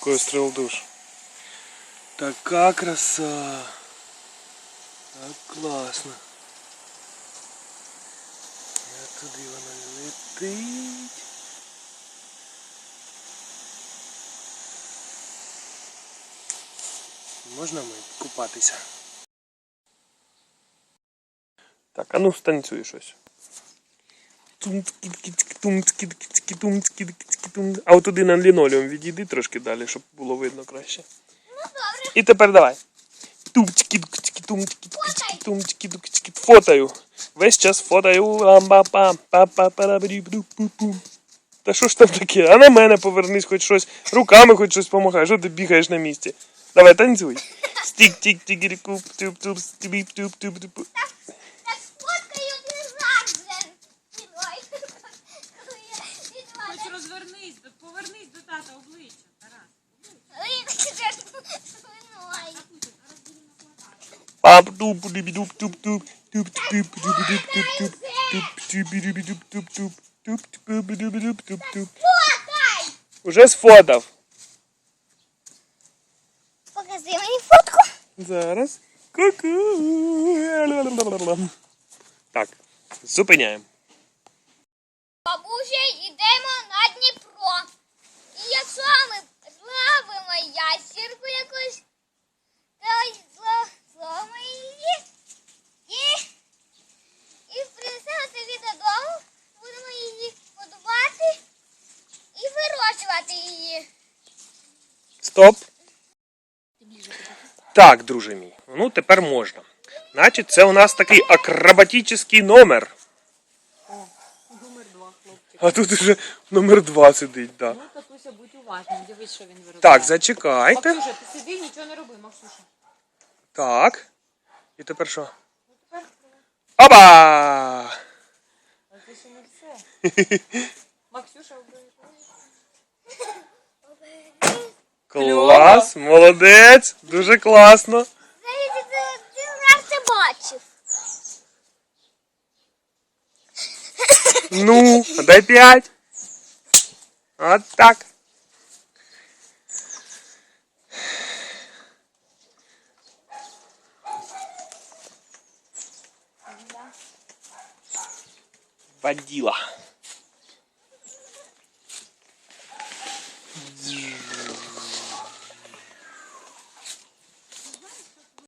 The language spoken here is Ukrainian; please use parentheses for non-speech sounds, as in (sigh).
такой устроил душ. Така краса. Так класно. А туди вона летить. Можна ми купатися? Так, а ну станцюй щось. А от туди на лінолеум відійди трошки далі, щоб було видно краще. І тепер давай. Фотою. Весь час фотою. Ам-ба-пам, па-па-па-ра-бі-ду-пу-пу. Та що ж там таке? А на мене повернись хоч щось. Руками хоч щось помахай. Що ти бігаєш на місці? Давай, танцюй. Стік, Хоч мене. розвернись, до- повернись до тата обличчя, Тарас. Ой, це ж спиною. Пап, туп, дубі, туп, туп, туп, туп, туп, дубі, туп, туп, туп, туп, тубі, дубі, туп, туп, туп, туп, тубі, дубі, туп, туп, туп. Фотай! Уже сфотав. Покажи мені фотку. Зараз. Ку-ку. Так, зупиняємо. Бабуся, йдемо на Дніпро. І якщо ми зловимо ящірку якусь, то зловимо її і, і принесемо собі додому, будемо її годувати і вирощувати її. Стоп. Так, друже мій. Ну, тепер можна. Значить, це у нас такий акробатичний номер. А тут уже номер два сидить, да. Ну, Татуся, будь уважним, дивись, що він виробляє. Так, зачекайте. Максюша, ти сиди, нічого не роби, Максюша. Так. І тепер що? Опа! А це ще не все. (laughs) Максюша, обережно. Клас, молодець, дуже класно. Ну, дай п'ять. От так. Водила.